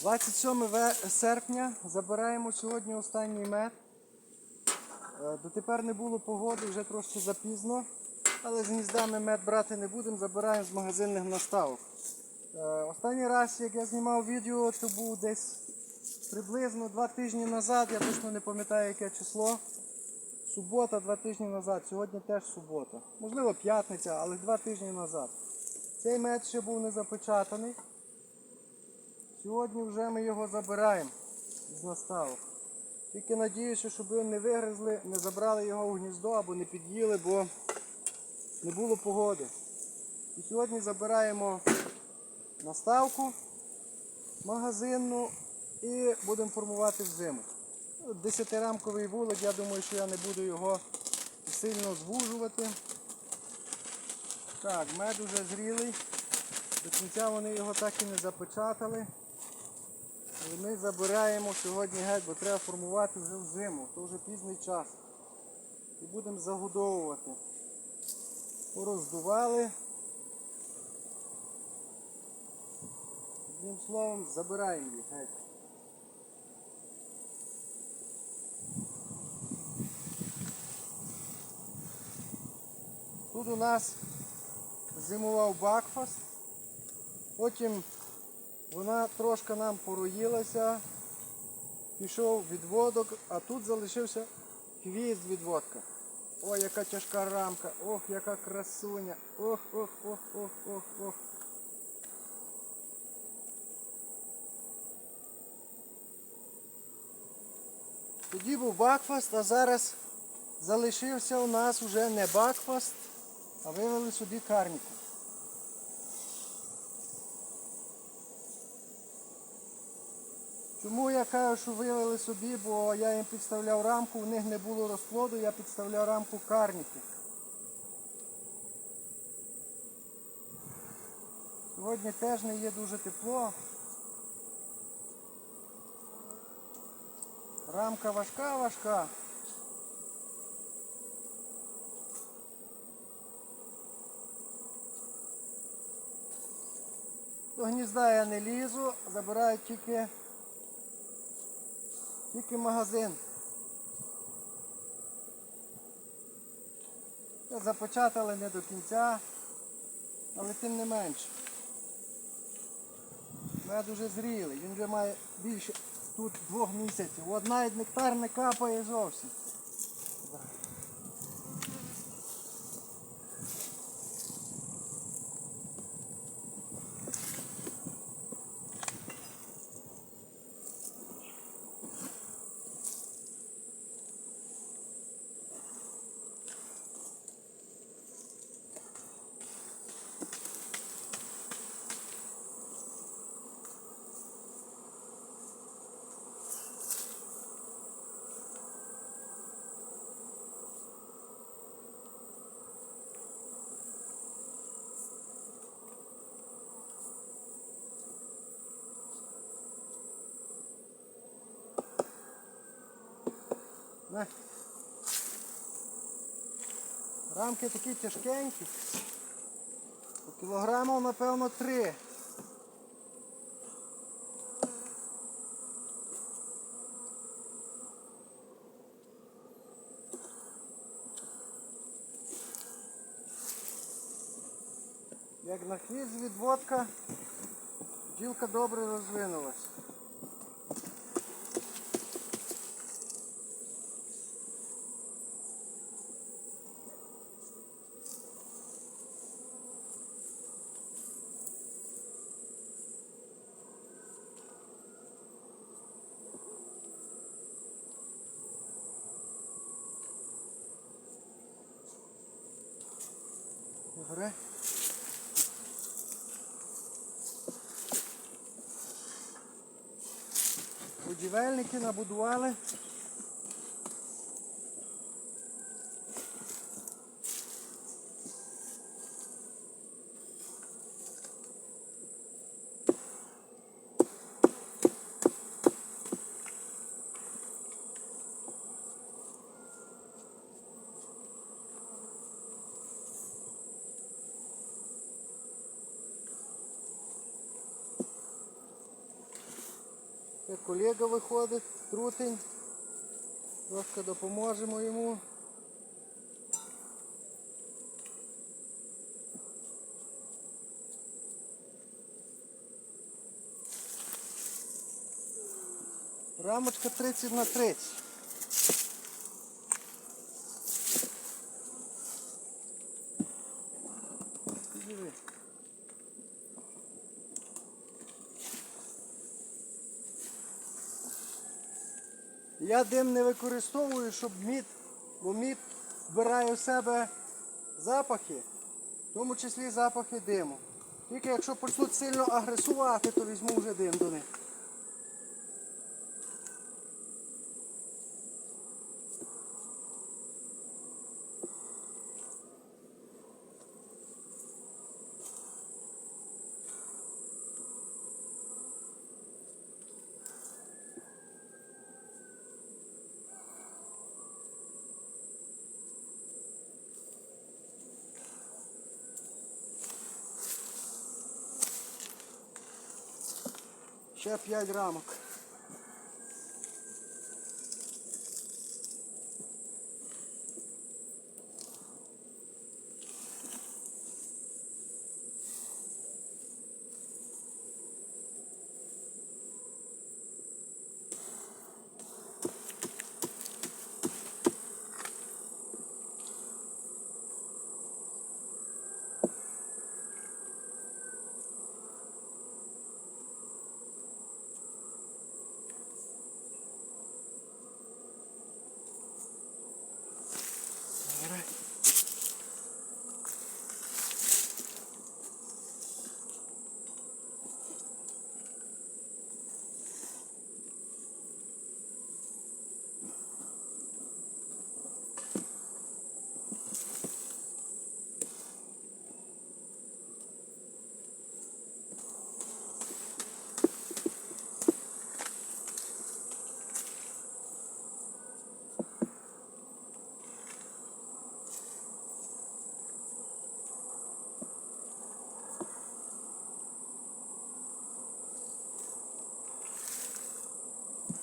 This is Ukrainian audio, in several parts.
27 серпня забираємо сьогодні останній мед. Е, Дотепер не було погоди, вже трошки запізно. Але з гніздами мед брати не будемо, забираємо з магазинних наставок. Е, Останній раз, як я знімав відео, це був десь приблизно два тижні назад, я точно не пам'ятаю яке число. Субота, два тижні назад, сьогодні теж субота. Можливо, п'ятниця, але два тижні назад. Цей мед ще був не запечатаний. Сьогодні вже ми його забираємо з наставок. Тільки надіюся, щоб ви не вигризли, не забрали його у гніздо або не під'їли, бо не було погоди. І сьогодні забираємо наставку магазинну і будемо формувати взиму. Десятирамковий вулик, я думаю, що я не буду його сильно звужувати. Так, мед уже зрілий. До кінця вони його так і не запечатали. Але ми забираємо сьогодні геть, бо треба формувати вже взиму, то вже пізній час. І будемо загодовувати. Пороздували. Одним словом, забираємо їх геть. Тут у нас зимував бакфаст. Потім вона трошки нам пороїлася, пішов відводок, а тут залишився хвіст відводка. Ой, яка тяжка рамка, ох, яка красуня. Ох, ох, ох, ох, ох, ох. Тоді був бакфаст, а зараз залишився у нас вже не бакфаст, а вивели собі карніку. Чому я кажу, що вивели собі, бо я їм підставляв рамку, у них не було розплоду, я підставляв рамку карніки. Сьогодні теж не є дуже тепло. Рамка важка, важка. До гнізда я не лізу, забираю тільки, тільки магазин. Започатали не до кінця, але тим не менше. Мед уже зрілий, він вже має більше тут двох місяців. Одна від нектар не капає зовсім. На. Рамки такі тяжкенькі. По кілограмів, напевно, три. Як на хвіст відводка, бджілка добре розвинулась. Добре. Будівельники набудували. Ще колега виходить, трутень. Ласка, допоможемо йому. Рамочка 30 на 30. Я дим не використовую, щоб мід, бо мід вбирає в себе запахи, в тому числі запахи диму. Тільки якщо почнуть сильно агресувати, то візьму вже дим до них. Ще 5 рамок.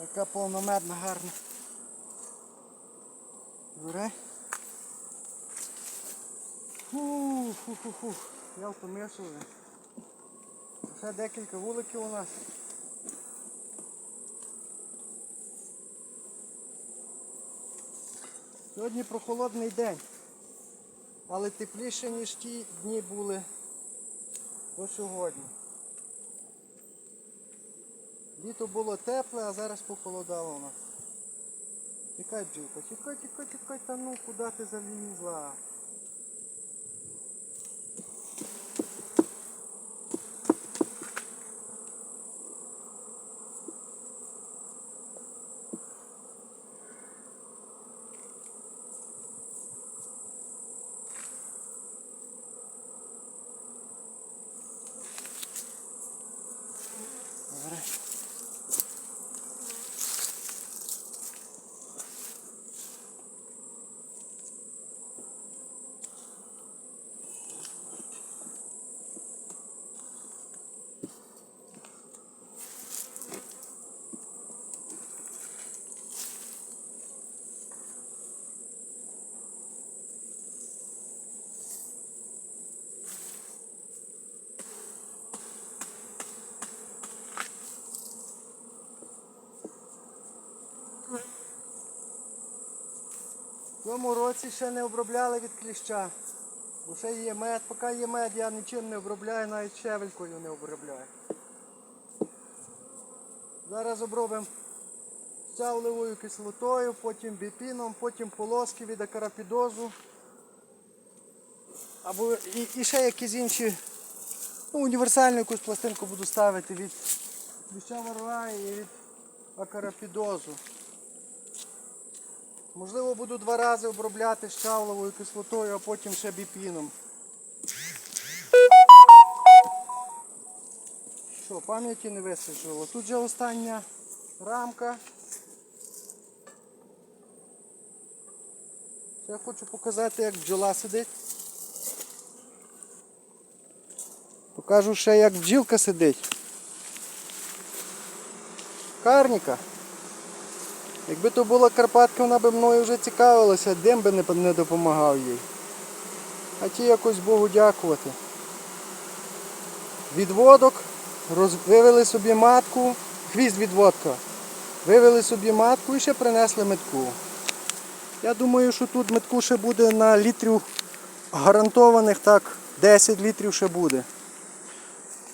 Яка повномедна гарна. Добре. Фу, фу, фу, фу. Я втомився вже. Ще декілька вуликів у нас. Сьогодні прохолодний день, але тепліше, ніж ті дні були до сьогодні. Літо було тепле, а зараз похолодало нас. Тікай, бджілка, тікай, тікай, тікай, та ну куди ти залізла? Цьому році ще не обробляли від кліща. Бо ще є мед, поки є мед, я нічим не обробляю, навіть щевелькою не обробляю. Зараз обробимо стявливою кислотою, потім біпіном, потім полоски від акарапідозу. Або і, і ще якісь інші. Ну, універсальну якусь пластинку буду ставити від кліща ворога і від акарапідозу. Можливо, буду два рази обробляти щавловою кислотою, а потім ще біпіном. Що, пам'яті не вистачило. Тут же остання рамка. Я хочу показати, як бджола сидить. Покажу ще, як бджілка сидить. Карніка. Якби то була Карпатка, вона би мною вже цікавилася, дим би не допомагав їй. А ті якось Богу дякувати. Відводок, роз... вивели собі матку, хвіст відводка. Вивели собі матку і ще принесли метку. Я думаю, що тут метку ще буде на літрів гарантованих, так, 10 літрів ще буде.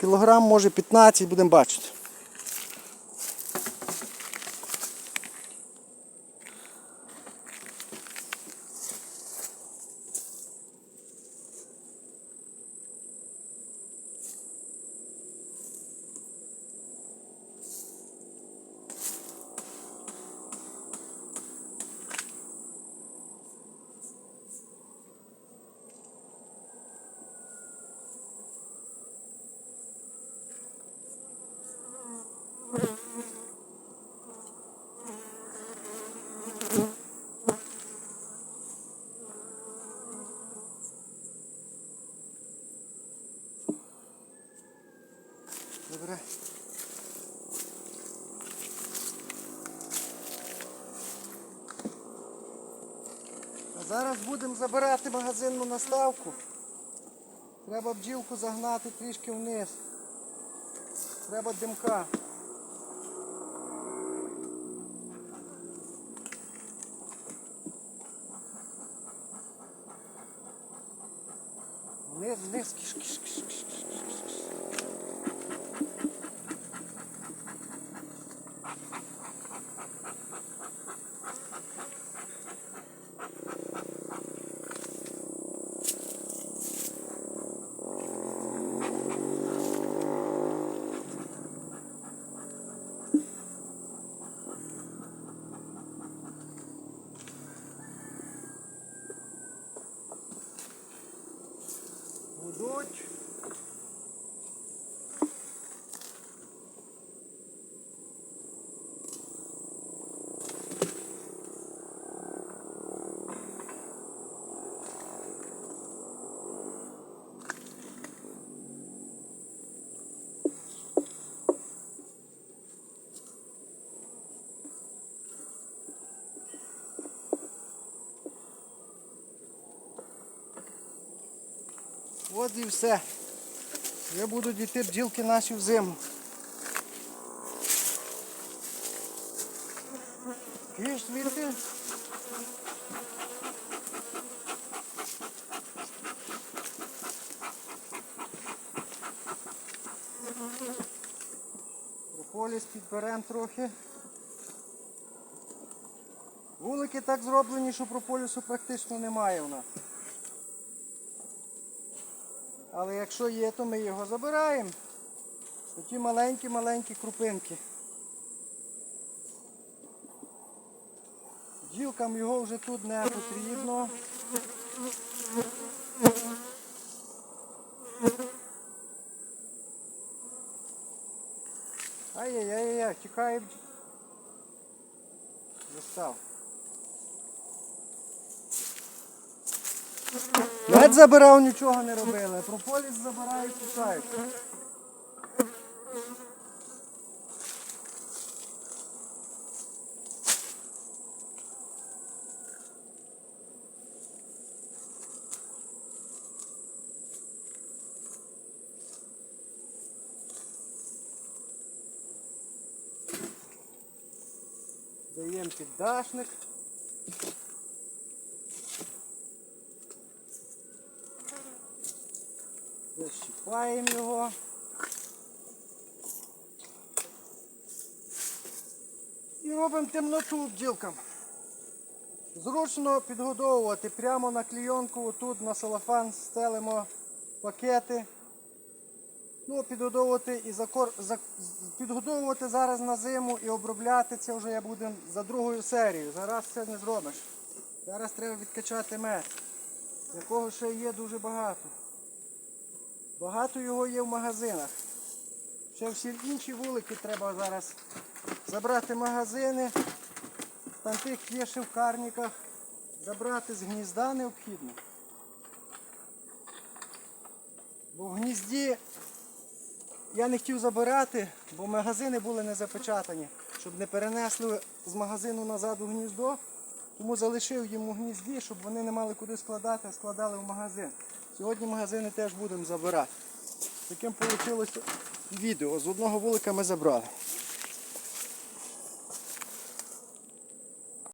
Кілограм, може 15, будемо бачити. Добре. А зараз будемо забирати магазинну наставку. Треба бджілку загнати трішки вниз. Треба димка. Вниз, вниз, От і все. Вже будуть йти бджілки наші в зиму. Киш звідти. Прополіс підберемо трохи. Вулики так зроблені, що прополісу практично немає у нас. Але якщо є, то ми його забираємо. Такі маленькі-маленькі крупинки. Ділкам його вже тут не потрібно. Ай-яй-яй-яй, тікає. Застав. Мед забирав, нічого не робили. Прополіс забирають, кусають. Даємо піддашник. Защіпаємо його. І робимо темноту бджілкам. Зручно підгодовувати прямо на клійонку, отут на салафан стелимо пакети. Ну, підгодовувати і закор... підгодовувати зараз на зиму і обробляти це вже я буду за другою серією. Зараз це не зробиш. Зараз треба відкачати мед, якого ще є дуже багато. Багато його є в магазинах. Ще всі інші вулики треба зараз забрати магазини. Там тих є ще в карніках. Забрати з гнізда необхідно. Бо в гнізді я не хотів забирати, бо магазини були не запечатані. щоб не перенесли з магазину назад у гніздо. Тому залишив їм у гнізді, щоб вони не мали куди складати, а складали в магазин. Сьогодні магазини теж будемо забирати. Таким вийшло відео. З одного вулика ми забрали.